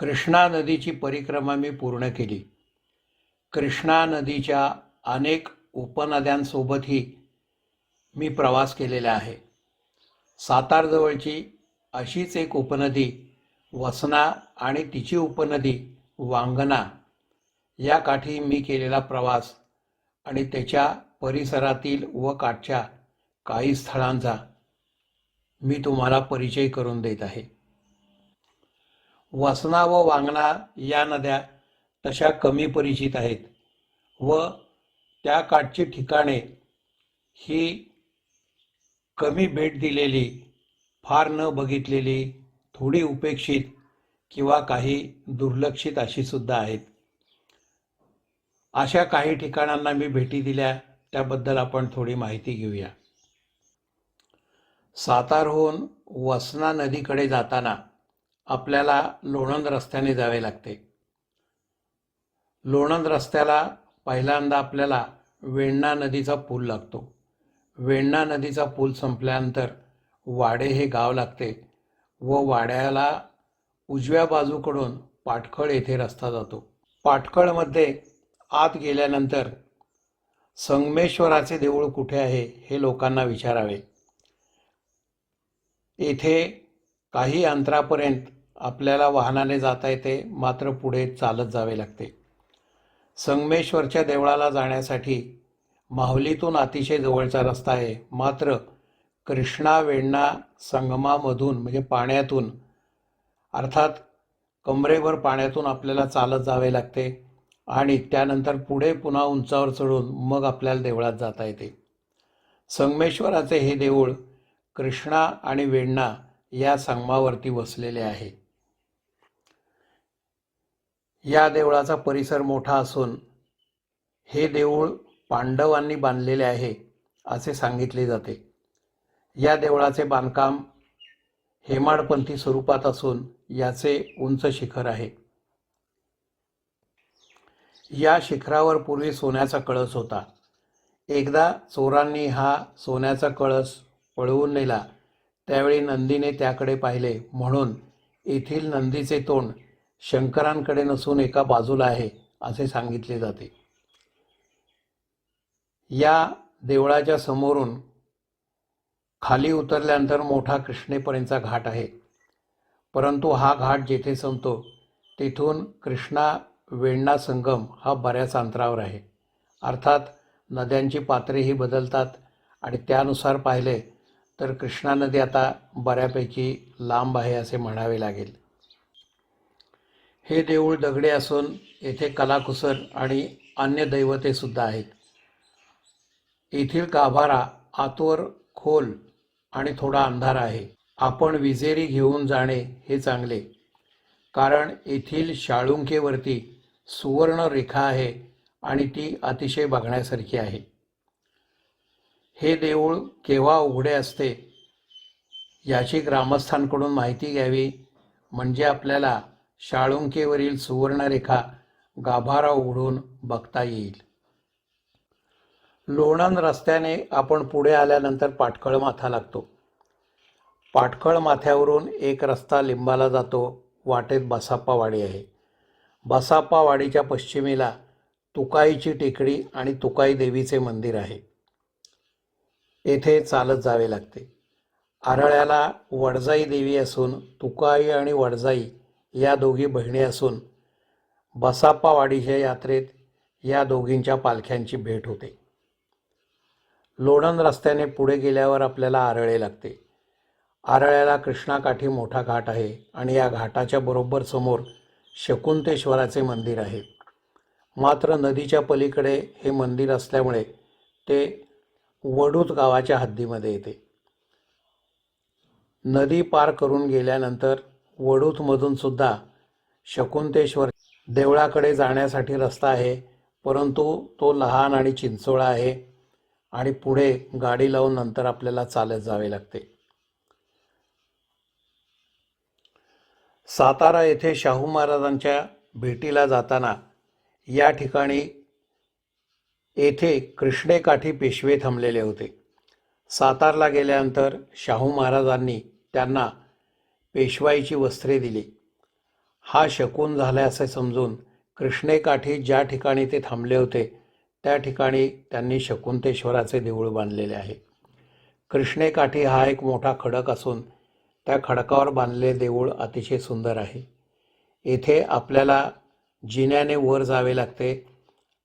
कृष्णा नदीची परिक्रमा मी पूर्ण केली. कृष्णा नदीच्या अनेक उपनद्यांसोबतही मी प्रवास केलेला आहे. सातारजवळची अशीच एक उपनदी वसना आणि तिची उपनदी वांगणा या काठी मी केलेला प्रवास आणि त्याच्या परिसरातील व काठच्या काही स्थळांचा मी तुम्हाला परिचय करून देत आहे. वसना व वांगणा या नद्या तशा कमी परिचित आहेत व त्या काठची ठिकाणे ही कमी भेट दिलेली फार न बघितलेली थोडी उपेक्षित किंवा काही दुर्लक्षित अशी सुद्धा आहेत. अशा काही ठिकाणांना मी भेटी दिल्या त्याबद्दल आपण थोडी माहिती घेऊया. सातारहून वसना नदीकडे जाताना आपल्याला लोणंद रस्त्याने जावे लागते. लोणंद रस्त्याला पहिल्यांदा आपल्याला वेण्णा नदीचा पूल लागतो. वेण्णा नदीचा पूल संपल्यानंतर वाडे हे गाव लागते व वाड्याला उजव्या बाजूकडून पाटखळ येथे रस्ता जातो. पाटखळमध्ये आत गेल्यानंतर संगमेश्वराचे देऊळ कुठे आहे हे लोकांना विचारावे. येथे काही अंतरापर्यंत आपल्याला वाहनाने जाता येते मात्र पुढे चालत जावे लागते. संगमेश्वरच्या देवळाला जाण्यासाठी माहुलीतून अतिशय जवळचा रस्ता आहे. मात्र कृष्णा वेण्णा संगमामधून म्हणजे पाण्यातून अर्थात कमरेभर पाण्यातून आपल्याला चालत जावे लागते आणि त्यानंतर पुढे पुन्हा उंचावर चढून मग आपल्याला देवळात जाता येते. संगमेश्वराचे हे देऊळ कृष्णा आणि वेण्णा या संगमावरती वसलेले आहे. या देवळाचा परिसर मोठा असून हे देऊळ पांडवांनी बांधलेले आहे असे सांगितले जाते. या देवळाचे बांधकाम हेमाडपंथी स्वरूपात असून याचे उंच शिखर आहे. या शिखरावर पूर्वी सोन्याचा कळस होता. एकदा चोरांनी हा सोन्याचा कळस पळवून नेला. त्यावेळी नंदीने त्याकडे पाहिले म्हणून येथील नंदीचे तोंड शंकरांकडे नसून एका बाजूला आहे असे सांगितले जाते. या देवळाच्या समोरून खाली उतरल्यानंतर मोठा कृष्णेपर्यंतचा घाट आहे. परंतु हा घाट जेथे संपतो तेथून कृष्णा वेण्णा संगम हा बऱ्याच अंतरावर आहे. अर्थात नद्यांची पात्रेही बदलतात आणि त्यानुसार पाहिले तर कृष्णा नदी आता बऱ्यापैकी लांब आहे असे म्हणावे लागेल. हे देऊळ दगडे असून येथे कलाकुसर आणि अन्य दैवतेसुद्धा आहेत. येथील गाभारा आतवर खोल आणि थोडा अंधार आहे. आपण विजेरी घेऊन जाणे हे चांगले कारण येथील शाळुंकेवरती सुवर्ण रेखा आहे आणि ती अतिशय बघण्यासारखी आहे. हे देऊळ केव्हा उघडे असते याची ग्रामस्थांकडून माहिती घ्यावी म्हणजे आपल्याला शाळुंकेवरील सुवर्णरेखा गाभारा उघडून बघता येईल. लोणंद रस्त्याने आपण पुढे आल्यानंतर पाटखळ माथा लागतो. पाटखळ माथ्यावरून एक रस्ता लिंबाला जातो वाटेत बसाप्पावाडी आहे. बसाप्पा वाडीच्या पश्चिमेला तुकाईची टेकडी आणि तुकाई देवीचे मंदिर आहे. येथे चालत जावे लागते. आरळ्याला वडजाई देवी असून तुकाई आणि वडजाई या दोघी बहिणी असून बसाप्पावाडीच्या यात्रेत या दोघींच्या पालख्यांची भेट होते. लोणंद रस्त्याने पुढे गेल्यावर आपल्याला आरळे लागते. आरळ्याला कृष्णाकाठी मोठा घाट आहे आणि या घाटाच्या बरोबर समोर शकुंतेश्वराचे मंदिर आहे. मात्र नदीच्या पलीकडे हे मंदिर असल्यामुळे ते वडूत गावाच्या हद्दीमध्ये येते. नदी पार करून गेल्यानंतर वडूतमधून सुद्धा शकुंतेश्वर देवळाकडे जाण्यासाठी रस्ता आहे परंतु तो लहान आणि चिंचोळा आहे आणि पुढे गाडी लावून नंतर आपल्याला चालत जावे लागते. सातारा येथे शाहू महाराजांच्या भेटीला जाताना या ठिकाणी येथे कृष्णेकाठी पेशवे थांबलेले होते. सातारला गेल्यानंतर शाहू महाराजांनी त्यांना पेशवाईची वस्त्रे दिली. हा शकून झाला असे समजून कृष्णेकाठी ज्या ठिकाणी ते थांबले होते त्या ठिकाणी त्यांनी शकुंतेश्वराचे देऊळ बांधलेले आहे. कृष्णेकाठी हा एक मोठा खडक असून त्या खडकावर बांधलेले देऊळ अतिशय सुंदर आहे. येथे आपल्याला जिन्याने वर जावे लागते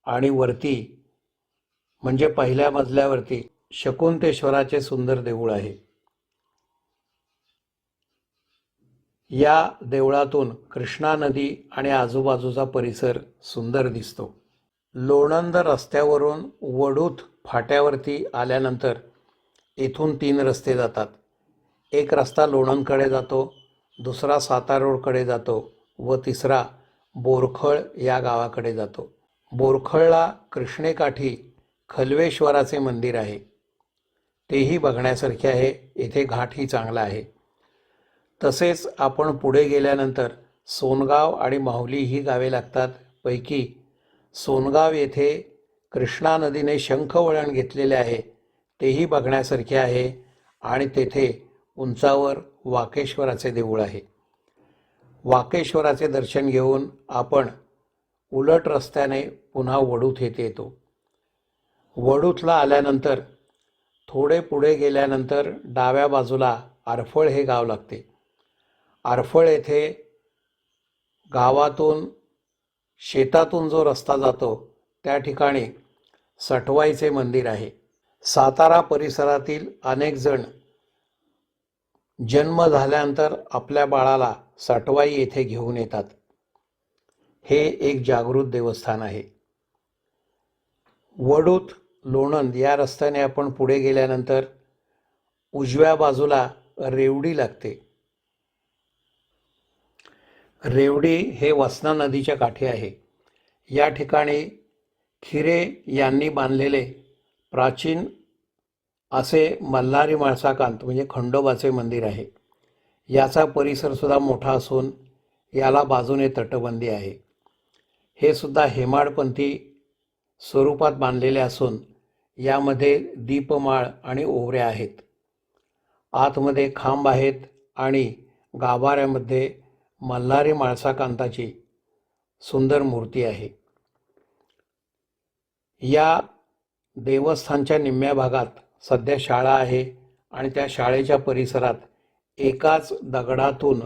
आणि वरती म्हणजे पहिल्या मजल्यावरती शकुंतेश्वराचे सुंदर देऊळ आहे. या देवळातून कृष्णा नदी आणि आजूबाजूचा परिसर सुंदर दिसतो. लोणंद रस्त्यावरून वडूत फाट्यावरती आल्यानंतर इथून तीन रस्ते जातात. एक रस्ता लोणंदकडे जातो दुसरा सातारोडकडे जातो व तिसरा बोरखळ या गावाकडे जातो. बोरखळला कृष्णेकाठी खलवेश्वराचे मंदिर आहे. तेही बघण्यासारखे आहे. येथे घाटही चांगला आहे. तसेच आपण पुढे गेल्यानंतर सोनगाव आणि माहुली ही गावे लागतात. पैकी सोनगाव येथे कृष्णा नदीने शंख वळण घेतलेले आहे. तेही बघण्यासारखे आहे आणि तेथे उंचावर वाकेश्वराचे देऊळ आहे. वाकेश्वराचे दर्शन घेऊन आपण उलट रस्त्याने पुन्हा वडूत येथे येतो. वडूतला आल्यानंतर थोडे पुढे गेल्यानंतर डाव्या बाजूला आरफळ हे गाव लागते. आरफळ येथे गावातून शेतातून जो रस्ता जातो त्या ठिकाणी सटवाईचे मंदिर आहे. सातारा परिसरातील अनेक जण जन्म झाल्यानंतर आपल्या बाळाला सटवाई येथे घेऊन येतात. हे एक जागृत देवस्थान आहे. वडूत लोणंद या रस्त्याने आपण पुढे गेल्यानंतर उजव्या बाजूला रेवडी लागते. रेवडी हे वसना नदीच्या काठी आहे. या ठिकाणी खिरे यांनी बांधलेले प्राचीन असे मल्हारी माळसाकांत म्हणजे खंडोबाचे मंदिर आहे. याचा परिसरसुद्धा मोठा असून याला बाजूने तटबंदी आहे. हे सुद्धा हेमाडपंथी स्वरूपात बांधलेले असून यामध्ये दीपमाळ आणि ओवऱ्या आहेत. आतमध्ये खांब आहेत आणि गाभाऱ्यामध्ये मल्हारी माळसाकांताची सुंदर मूर्ती आहे. या देवस्थानच्या निम्म्या भागात सध्या शाळा आहे आणि त्या शाळेच्या परिसरात एकाच दगडातून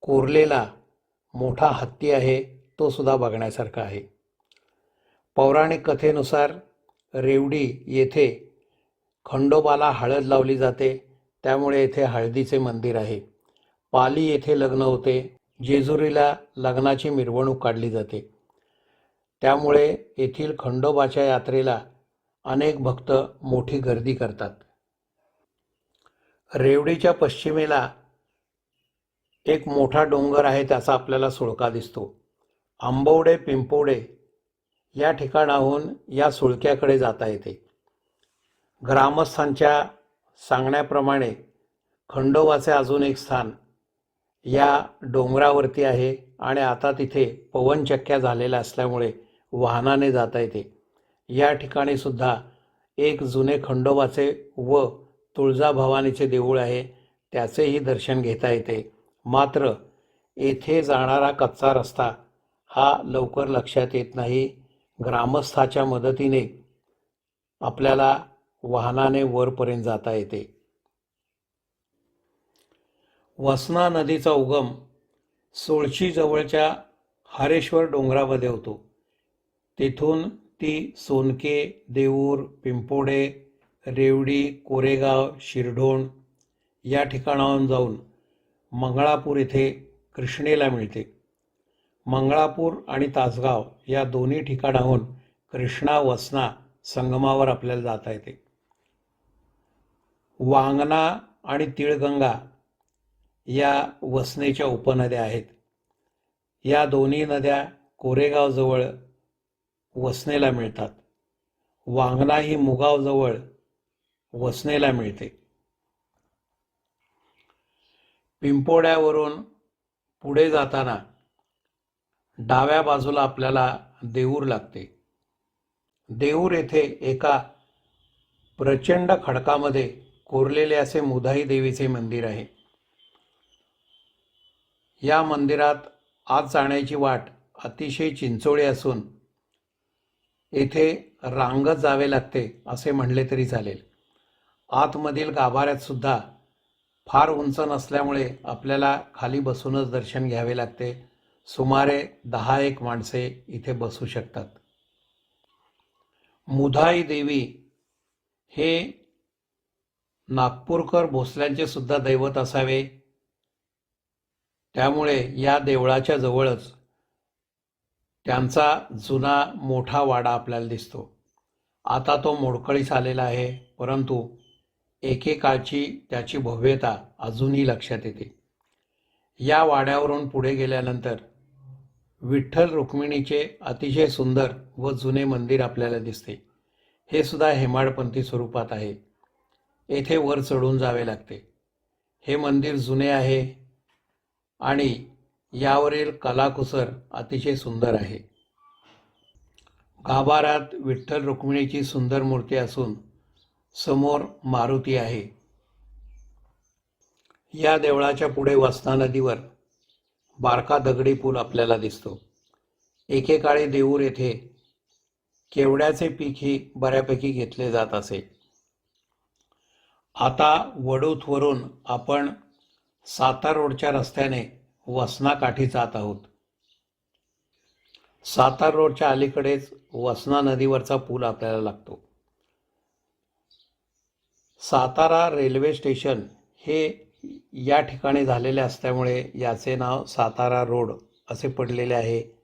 कोरलेला मोठा हत्ती आहे तो सुद्धा बघण्यासारखा आहे. पौराणिक कथेनुसार रेवडी येथे खंडोबाला हळद लावली जाते त्यामुळे येथे हळदीचे मंदिर आहे. पाली येथे लग्न होते. जेजुरीला लग्नाची मिरवणूक काढली जाते. त्यामुळे येथील खंडोबाच्या यात्रेला अनेक भक्त मोठी गर्दी करतात. रेवडीच्या पश्चिमेला एक मोठा डोंगर आहे त्याचा आपल्याला सुळका दिसतो. आंबवडे पिंपोडे या ठिकाणाहून या सुळक्याकडे जाता येते. ग्रामस्थांच्या सांगण्याप्रमाणे खंडोबाचे अजून एक स्थान या डोंगरावरती आहे आणि आता तिथे पवनचक्क्या झालेल्या असल्यामुळे वाहनाने जाता येते या ठिकाणी सुद्धा एक जुने खंडोबाचे व तुळजाभवानीचे देऊळ आहे त्याचेही दर्शन घेता येते. मात्र येथे जाणारा कच्चा रस्ता हा लवकर लक्षात येत नाही. ग्रामस्थाच्या मदतीने आपल्याला वाहनाने वरपर्यंत जाता येते. वसना नदीचा उगम सोळशीजवळच्या हरेश्वर डोंगरामध्ये होतो. तेथून ती सोनके देऊर पिंपोडे रेवडी कोरेगाव शिरढोण या ठिकाणाहून जाऊन मंगळापूर येथे कृष्णेला मिळते. मंगळापूर आणि तासगाव या दोन्ही ठिकाणाहून कृष्णा वसना संगमावर आपल्याला जाता येते. वांगना आणि तिळगंगा या वसनेच्या उपनद्या आहेत. या दोन्ही नद्या कोरेगावजवळ वसनेला मिळतात. वांगणा ही मुगावजवळ वसनेला मिळते. पिंपोड्यावरून पुढे जाताना डाव्या बाजूला आपल्याला देऊर लागते. देऊर येथे एका प्रचंड खडकामध्ये कोरलेले असे मुधाई देवीचे मंदिर आहे. या मंदिरात आत जाण्याची वाट अतिशय चिंचोळी असून येथे रांगत जावे लागते असे म्हणले तरी चालेल. आतमधील गाभाऱ्यातसुद्धा फार उंच नसल्यामुळे आपल्याला खाली बसूनच दर्शन घ्यावे लागते. सुमारे दहा एक माणसे इथे बसू शकतात. मुधाई देवी हे नागपूरकर भोसल्यांचे सुद्धा दैवत असावे. त्यामुळे या देवळाच्या जवळच त्यांचा जुना मोठा वाडा आपल्याला दिसतो. आता तो मोडकळीस आलेला आहे परंतु एकेकाळची त्याची भव्यता अजूनही लक्षात येते. या वाड्यावरून पुढे गेल्यानंतर विठ्ठल रुक्मिणीचे अतिशय सुंदर व जुने मंदिर आपल्याला दिसते. हे सुद्धा हेमाडपंथी स्वरूपात आहे. येथे वर चढून जावे लागते. हे मंदिर जुने आहे आणि यावरील कलाकुसर अतिशय सुंदर आहे. गाभारात विठ्ठल रुक्मिणीची सुंदर मूर्ती असून समोर मारुती आहे. या देवळाच्या पुढे वासना नदीवर बारका दगडी पूल आपल्याला दिसतो. एकेकाळी देऊर येथे केवड्याचे पीकही बऱ्यापैकी घेतले जात असे. आता वडूतवरून आपण सातार रोडच्या रस्त्याने वसनाकाठी जात आहोत. सातार रोडच्या अलीकडेच वसना नदीवरचा पूल आपल्याला लागतो. सातारा रेल्वे स्टेशन हे या ठिकाणी झालेले असल्यामुळे याचे नाव सातारा रोड असे पडलेले आहे.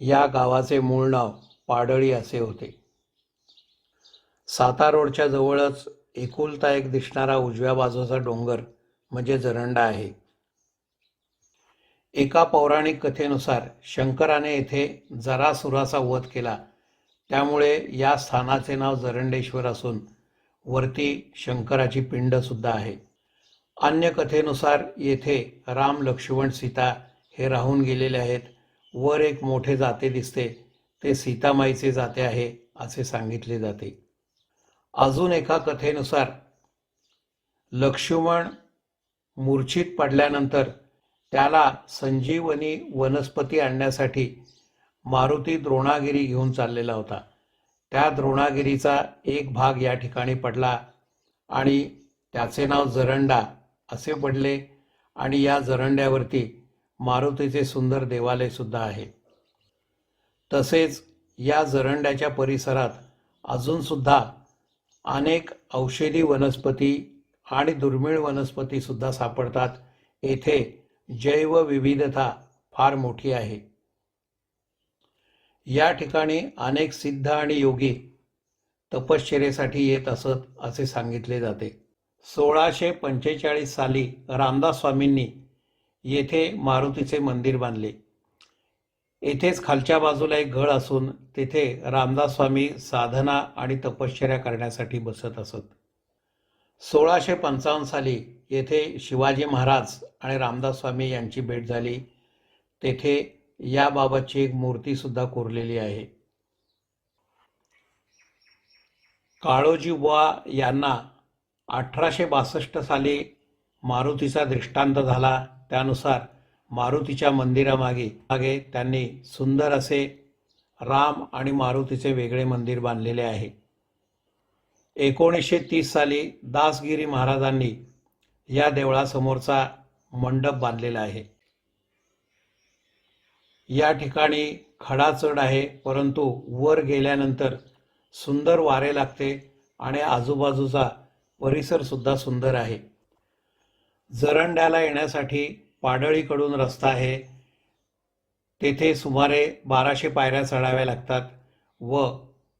या गावाचे मूळ नाव पाडळी असे होते. सातारा रोडच्या जवळच एकुलता एक दिसणारा उजव्या बाजूचा डोंगर म्हणजे जरंडा आहे. एका पौराणिक कथेनुसार शंकराने येथे जरासुराचा वध केला. त्यामुळे या स्थानाचे नाव जरंडेश्वर असून वरती शंकराची पिंड सुद्धा आहे. अन्य कथेनुसार येथे राम लक्ष्मण सीता हे राहून गेलेले आहेत. वर एक मोठे जाते दिसते. ते सीतामाईचे जाते आहे असे सांगितले जाते. अजून एका कथेनुसार लक्ष्मण मूर्छित पडल्यानंतर त्याला संजीवनी वनस्पती आणण्यासाठी मारुती द्रोणागिरी घेऊन चाललेला होता. त्या द्रोणागिरीचा एक भाग या ठिकाणी पडला आणि त्याचे नाव जरंडा असे पडले आणि या जरंड्यावरती मारुतीचे सुंदर देवालयसुद्धा आहे. तसेच या जरंड्याच्या परिसरात अजूनसुद्धा अनेक औषधी वनस्पती आणि दुर्मिळ वनस्पतीसुद्धा सापडतात. येथे जैवविविधता फार मोठी आहे. या ठिकाणी अनेक सिद्ध आणि योगी तपश्चर्येसाठी येत असत असे सांगितले जाते. सोळाशे पंचेचाळीस साली रामदास स्वामींनी येथे मारुतीचे मंदिर बांधले. येथेच खालच्या बाजूला एक घळ असून तेथे रामदास स्वामी साधना आणि तपश्चर्या करण्यासाठी बसत असत. सोळाशे पंचावन्न साली येथे शिवाजी महाराज आणि रामदास स्वामी यांची भेट झाली. तेथे याबाबतची एक मूर्तीसुद्धा कोरलेली आहे. काळोजी बुवा यांना अठराशे बासष्ट साली मारुतीचा दृष्टांत झाला. त्यानुसार मारुतीच्या मंदिरामागे मागे त्यांनी सुंदर असे राम आणि मारुतीचे वेगळे मंदिर बांधलेले आहे. एकोणीसशे तीस साली दासगिरी महाराजांनी या देवळासमोरचा मंडप बांधलेला आहे. या ठिकाणी खडा चढ आहे परंतु वर गेल्यानंतर सुंदर वारे लागते आणि आजूबाजूचा परिसरसुद्धा सुंदर आहे. जरंड्याला येण्यासाठी पाडळीकडून रस्ता आहे. तेथे सुमारे बाराशे पायऱ्या चढाव्या लागतात व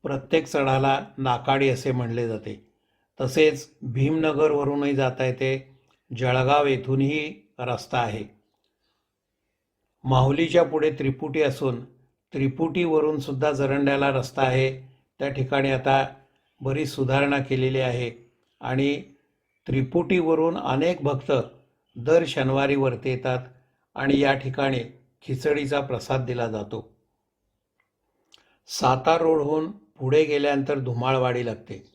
प्रत्येक चढाला नाकाडी असे म्हणले जाते. तसेच भीमनगरवरूनही जाता येते जळगाव येथूनही रस्ता आहे. माहुलीच्या पुढे त्रिपुटी असून त्रिपुटीवरून सुद्धा जरंड्याला रस्ता आहे. त्या ठिकाणी आता बरीच सुधारणा केलेली आहे आणि त्रिपुटीवरून अनेक भक्त दर शनिवारी वरती येतात आणि या ठिकाणी खिचडीचा प्रसाद दिला जातो. सातार रोडहून पुढे गेल्यानंतर धुमाळवाडी लागते.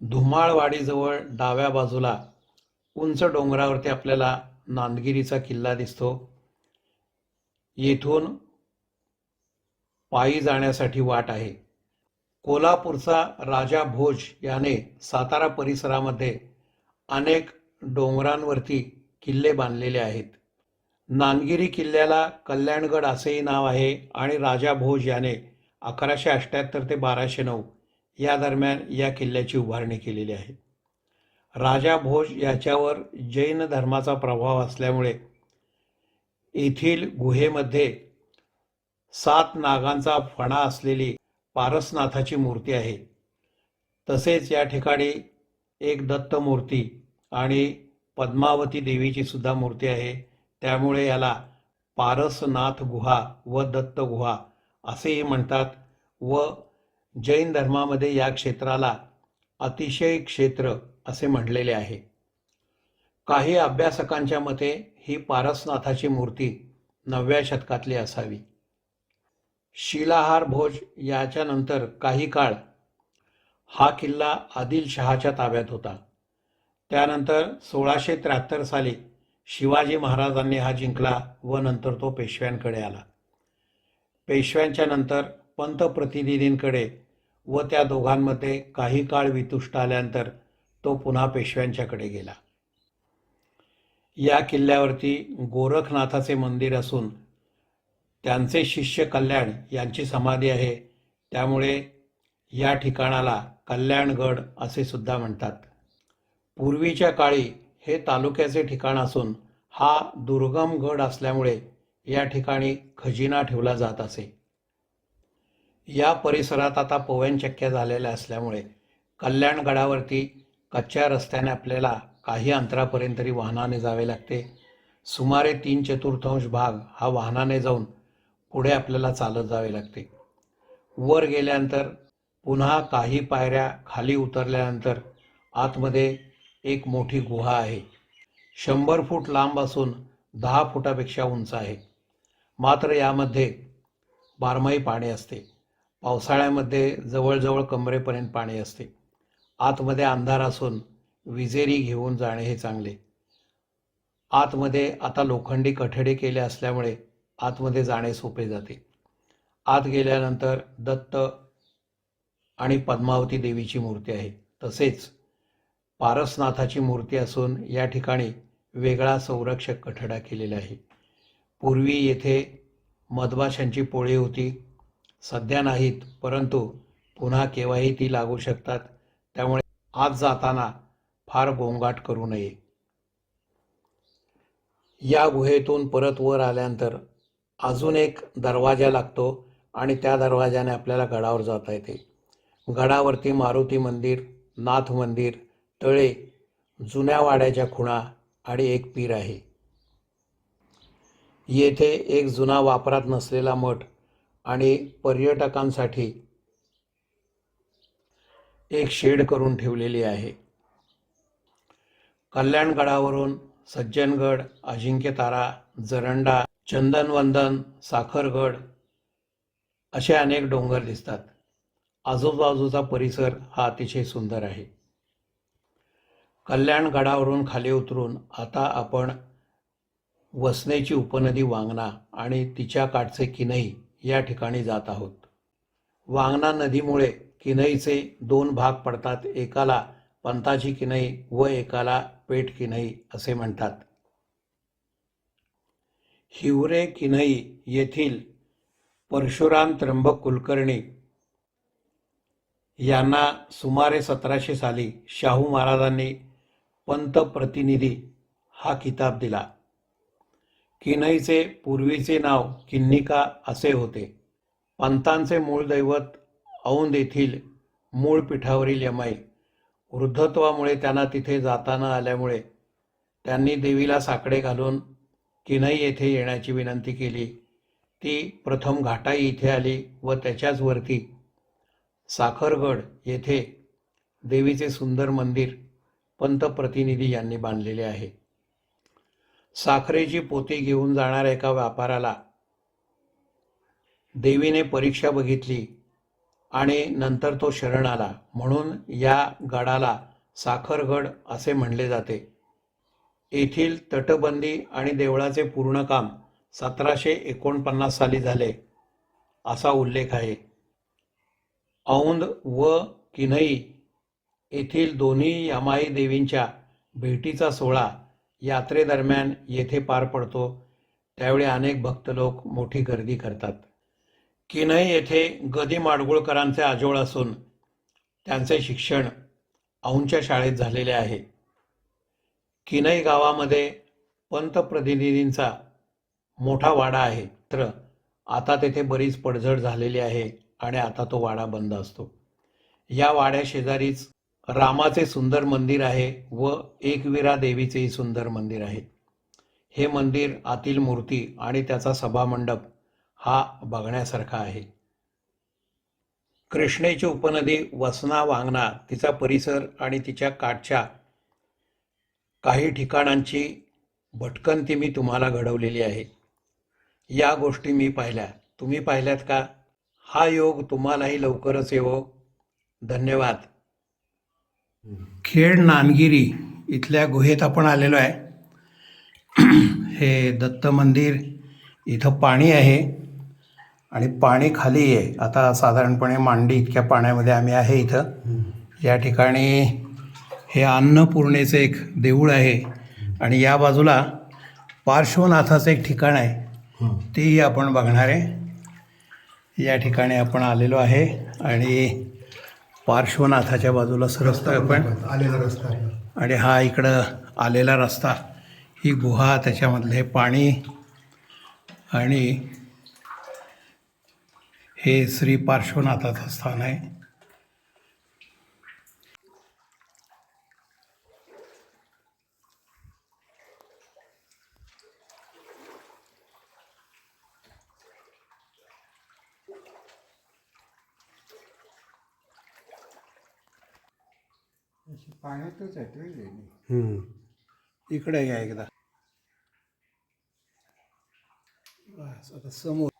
धुमाळवाडीजवळ डाव्या बाजूला उंच डोंगरावरती आपल्याला नांदगिरीचा किल्ला दिसतो. येथून पायी जाण्यासाठी वाट आहे. कोल्हापूरचा राजा भोज याने सातारा परिसरामध्ये अनेक डोंगरांवरती किल्ले बांधलेले आहेत. नांदगिरी किल्ल्याला कल्याणगड असेही नाव आहे आणि राजा भोज याने अकराशे अठ्ठ्याहत्तर ते बाराशे नऊ या दरम्यान या किल्ल्याची उभारणी केलेली आहे. राजा भोज याच्यावर जैन धर्माचा प्रभाव असल्यामुळे येथील गुहेमध्ये सात नागांचा फणा असलेली पारसनाथाची मूर्ती आहे. तसेच या ठिकाणी एक दत्त मूर्ती आणि पद्मावती देवीची सुद्धा मूर्ती आहे. त्यामुळे याला पारसनाथ गुहा व दत्त गुहा असेही म्हणतात व जैन धर्मामध्ये या क्षेत्राला अतिशय क्षेत्र असे म्हणलेले आहे. काही अभ्यासकांच्या मते ही पारसनाथाची मूर्ती नवव्या शतकातली असावी. शिलाहार भोज याच्यानंतर काही काळ हा किल्ला आदिलशहाच्या ताब्यात होता. त्यानंतर सोळाशे त्र्याहत्तर साली शिवाजी महाराजांनी हा जिंकला व नंतर तो पेशव्यांकडे आला. पेशव्यांच्या नंतर पंतप्रतिनिधींकडे व त्या दोघांमध्ये काही काळ वितुष्ट आल्यानंतर तो पुन्हा पेशव्यांच्याकडे गेला. या किल्ल्यावरती गोरखनाथाचे मंदिर असून त्यांचे शिष्य कल्याण यांची समाधी आहे. त्यामुळे या ठिकाणाला कल्याणगड असे सुद्धा म्हणतात. पूर्वीच्या काळी हे तालुक्याचे ठिकाण असून हा दुर्गम गड असल्यामुळे या ठिकाणी खजिना ठेवला जात असे. या परिसरात आता पवनचक्क्या झालेल्या असल्यामुळे कल्याणगडावरती कच्च्या रस्त्याने आपल्याला काही अंतरापर्यंत तरी वाहनाने जावे लागते. सुमारे तीन चतुर्थांश भाग हा वाहनाने जाऊन पुढे आपल्याला चालत जावे लागते. वर गेल्यानंतर पुन्हा काही पायऱ्या खाली उतरल्यानंतर आतमध्ये एक मोठी गुहा आहे. शंभर फूट लांब असून दहा फुटापेक्षा उंच आहे. मात्र यामध्ये बारमाही पाणी असते. पावसाळ्यामध्ये जवळजवळ कमरेपर्यंत पाणी असते. आतमध्ये अंधार असून विजेरी घेऊन जाणे हे चांगले. आतमध्ये आता लोखंडी कठडे केले असल्यामुळे आतमध्ये जाणे सोपे जाते. आत गेल्यानंतर दत्त आणि पद्मावती देवीची मूर्ती आहे. तसेच पारसनाथाची मूर्ती असून या ठिकाणी वेगळा संरक्षक कठडा केलेला आहे. पूर्वी येथे मधमाशांची पोळी होती. सध्या नाहीत परंतु पुन्हा केव्हाही ती लागू शकतात त्यामुळे आत जाताना फार गोंगाट करू नये. या गुहेतून परत वर आल्यानंतर अजून एक दरवाजा लागतो आणि त्या दरवाजाने आपल्याला गडावर जाता येते. गडावरती मारुती मंदिर नाथ मंदिर तळे जुन्या वाड्याच्या खुणा आणि एक पीर आहे. येथे एक जुना वापरात नसलेला मठ आणि पर्यटकांसाठी एक शेड करून ठेवलेली आहे. कल्याणगडावरून सज्जनगड अजिंक्यतारा जरंडा चंदनवंदन साखरगड असे अनेक डोंगर दिसतात. आजूबाजूचा परिसर हा अतिशय सुंदर आहे. कल्याणगडावरून खाली उतरून आता आपण वसनेची उपनदी वांगणा आणि तिच्या काठचे किनई या ठिकाणी जात आहोत. वांगणा नदीमुळे किनईचे दोन भाग पडतात एकाला पंताची किनई व एकाला पेठ किनई असे म्हणतात. हिवरे किनई येथील परशुराम त्र्यंबक कुलकर्णी यांना सुमारे सतराशे साली शाहू महाराजांनी पंतप्रतिनिधी हा किताब दिला. किनईचे पूर्वीचे नाव किन्निका असे होते. पंतांचे मूळ दैवत औंद येथील मूळ पीठावरील यमाई वृद्धत्वामुळे त्यांना तिथे जाताना आल्यामुळे त्यांनी देवीला साकडे घालून किनई येथे येण्याची विनंती केली. ती प्रथम घाटाई इथे आली व त्याच्याच वरती साखरगड येथे देवीचे सुंदर मंदिर पंतप्रतिनिधी यांनी बांधलेले आहे. साखरेची पोती घेऊन जाणाऱ्या एका व्यापाराला देवीने परीक्षा बघितली आणि नंतर तो शरण आला. म्हणून या गडाला साखरगड असे म्हणले जाते. येथील तटबंदी आणि देवळाचे पूर्ण काम सतराशे एकोणपन्नास साली झाले असा उल्लेख आहे. औंध व किनई येथील दोन्ही यमाई देवींच्या भेटीचा सोहळा यात्रेदरम्यान येथे पार पडतो. त्यावेळी अनेक भक्त लोक मोठी गर्दी करतात. किनई येथे गदी माडगुळकरांचे आजोळ असून त्यांचे शिक्षण औंच्या शाळेत झालेले आहे. किनई गावामध्ये पंतप्रतिनिधींचा मोठा वाडा आहे. तर आता तेथे बरीच पडझड झालेली आहे आणि आता तो वाडा बंद असतो. या वाड्याशेजारीच रामाचे सुंदर मंदिर आहे व एकवीरा देवीचेही सुंदर मंदिर आहे. हे मंदिर आतील मूर्ती आणि त्याचा सभामंडप हा बघण्यासारखा आहे. कृष्णेची उपनदी वसना वांगना तिचा परिसर आणि तिच्या काठच्या काही ठिकाणांची भटकंती मी तुम्हाला घडवलेली आहे. या गोष्टी मी पाहिल्या. तुम्ही पाहिल्यात का? हा योग तुम्हालाही लवकरच येवो. धन्यवाद. खेड नानगिरी इथल्या गुहेत आपण आलेलो आहे. हे दत्त मंदिर इथं पाणी आहे आणि पाणी खाली आहे. आता साधारणपणे मांडी इतक्या पाण्यामध्ये आम्ही आहे इथं. या ठिकाणी हे अन्नपूर्णेचं एक देऊळ आहे आणि या बाजूला पार्श्वनाथाचं एक ठिकाण आहे. तेही आपण बघणार आहे. या ठिकाणी आपण आलेलो आहे आणि पार्श्वनाथाच्या बाजूला सरकतो आपण आलेला रस्ता आहे. आणि हा इकडं आलेला रस्ता ही गुहा त्याच्यामधले पाणी आणि हे श्री पार्श्वनाथाचं स्थान आहे. पाण्यातच आहे ते लेणी. इकडे या एकदा. बस आता समोर.